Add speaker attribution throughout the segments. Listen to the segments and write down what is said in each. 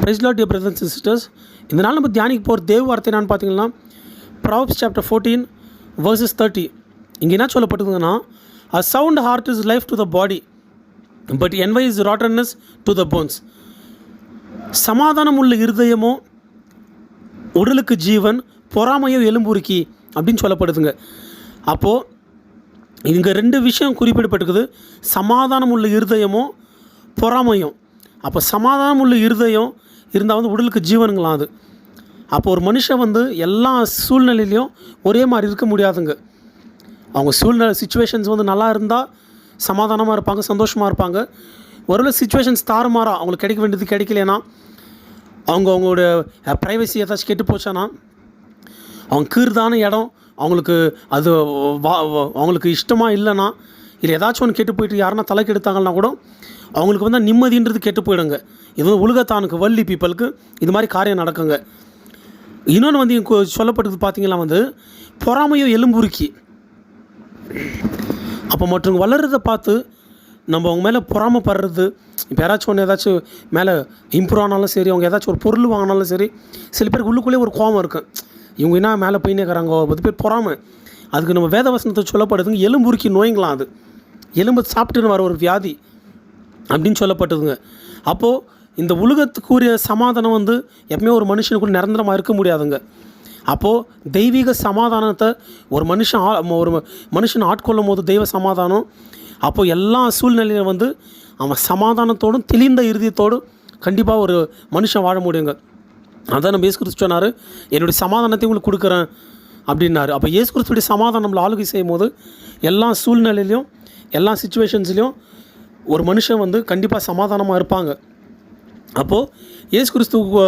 Speaker 1: Praise Lord dear brothers and sisters இந்த நாள் நம்ம தியானிக்கு போகிற தேவ வார்த்தை என்னன்னு பார்த்தீங்கன்னா Proverbs chapter fourteen verse thirty இங்கே என்ன சொல்லப்பட்டிருக்குதுன்னா a sound heart is life to the body but envy is rottenness to the bones சமாதானம் உள்ள இருதயமோ உடலுக்கு ஜீவன் பொறாமையோ எலும்புருக்கி அப்படின்னு சொல்லப்படுதுங்க. அப்போது இங்கே ரெண்டு விஷயம் குறிப்பிடப்பட்டிருக்குது. சமாதானம் உள்ள இருதயமும் பொறாமையும். அப்போ சமாதானம் உள்ள இருதயம் இருந்தால் வந்து உடலுக்கு ஜீவனுங்களாம் அது. அப்போ ஒரு மனுஷன் வந்து எல்லா சூழ்நிலையிலையும் ஒரே மாதிரி இருக்க முடியாதுங்க. அவங்க சூழ்நிலை சுச்சுவேஷன்ஸ் வந்து நல்லா இருந்தால் சமாதானமாக இருப்பாங்க சந்தோஷமாக இருப்பாங்க. ஒருவேளை சுச்சுவேஷன்ஸ் தாறுமாறா அவங்களுக்கு கிடைக்க வேண்டியது கிடைக்கலனா அவங்க அவங்களோட ப்ரைவசி ஏதாச்சும் கெட்டு போச்சானா அவங்க கீர்தான இடம் அவங்களுக்கு அது வா அவங்களுக்கு இஷ்டமாக இல்லைன்னா இல்லை ஏதாச்சும் ஒன்று கெட்டு போயிட்டு யாருன்னா தலைக்கு எடுத்தாங்கன்னா கூட அவங்களுக்கு வந்து நிம்மதின்றது கெட்டு போயிடுங்க. இது வந்து உலகத்தானுக்கு வள்ளி பீப்புளுக்கு இது மாதிரி காரியம் நடக்குங்க. இன்னொன்று வந்து சொல்லப்பட்டது பார்த்தீங்கன்னா வந்து பொறாமையோ எலும்புருக்கி அப்போ மற்றவங்க வளர்றதை பார்த்து நம்ம அவங்க மேலே பொறாமப்படுறது இப்போ யாராச்சும் ஒன்று ஏதாச்சும் மேலே இம்ப்ரூவ் ஆனாலும் சரி அவங்க ஏதாச்சும் ஒரு பொருள் வாங்கினாலும் சரி சில பேருக்கு உள்ளுக்குள்ளேயே ஒரு கோபம் இருக்கும் இவங்க என்ன மேலே போயின்னு இருக்கிறாங்க அது பேர் பொறாமை. அதுக்கு நம்ம வேதவசனத்தை சொல்லப்படுதுங்க எலும்புருக்கி நோய்ங்களாம் அது. எலும்பு சாப்பிட்டுன்னு வர ஒரு வியாதி அப்படின்னு சொல்லப்பட்டதுங்க. அப்போது இந்த உலகத்துக்குரிய சமாதானம் வந்து எப்பவுமே ஒரு மனுஷனுக்குள்ள நிரந்தரமாக இருக்க முடியாதுங்க. அப்போது தெய்வீக சமாதானத்தை ஒரு மனுஷன் ஆ- ஒரு மனுஷன் ஆட்கொள்ளும் போது தெய்வ சமாதானம் அப்போது எல்லா சூழ்நிலையிலும் வந்து அவன் சமாதானத்தோடும் தெளிந்த இறுதியத்தோடும் கண்டிப்பாக ஒரு மனுஷன் வாழ முடியுங்க. அதான் நம்ம ஏசு கிறிஸ்து சொன்னார் என்னுடைய சமாதானத்தை உங்களுக்கு கொடுக்குறேன் அப்படின்னாரு. அப்போ ஏசு கிறிஸ்துடைய சமாதானம் நம்மளை ஆளுகை செய்யும் போது எல்லா சூழ்நிலையிலையும் எல்லா சுச்சுவேஷன்ஸ்லையும் ஒரு மனுஷன் வந்து கண்டிப்பாக சமாதானமாக இருப்பாங்க. அப்போது ஏசு கிறிஸ்துவ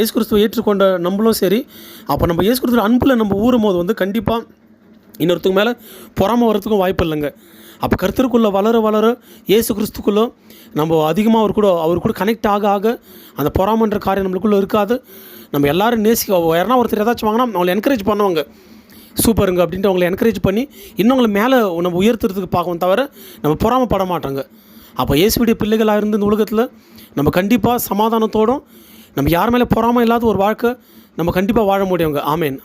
Speaker 1: ஏசு கிறிஸ்துவை ஏற்றுக்கொண்ட நம்மளும் சரி அப்போ நம்ம ஏசு கிறிஸ்துவ அன்பில் நம்ம ஊறும் போது வந்து கண்டிப்பாக இன்னொருத்துக்கு மேலே பொறாமல் வரத்துக்கும் வாய்ப்பு இல்லைங்க. அப்போ கருத்தருக்குள்ளே வளர வளர இயேசு கிறிஸ்துக்குள்ளே நம்ம அதிகமாக அவர் கூட அவர் கூட கனெக்ட் ஆக ஆக அந்த பொறாமன்ற காரியம் நம்மளுக்குள்ளே இருக்காது. நம்ம எல்லாரும் நேசிக்க யாரா ஒருத்தர் ஏதாச்சும் வாங்கினா அவங்களை என்கரேஜ் பண்ணுவாங்க. சூப்பருங்க அப்படின்ட்டு அவங்களை என்கரேஜ் பண்ணி இன்னும் அவங்களை மேலே நம்ம உயர்த்துறதுக்கு பார்க்கவும் தவிர நம்ம பொறாமப்பட மாட்டோங்க. அப்போ இயேசுடைய பிள்ளைகளாக இருந்து இந்த உலகத்தில் நம்ம கண்டிப்பாக சமாதானத்தோடும் நம்ம யார் மேலே பொறாமை இல்லாத ஒரு வாழ்க்கை நம்ம கண்டிப்பாக வாழ முடியுங்க. ஆமேன்.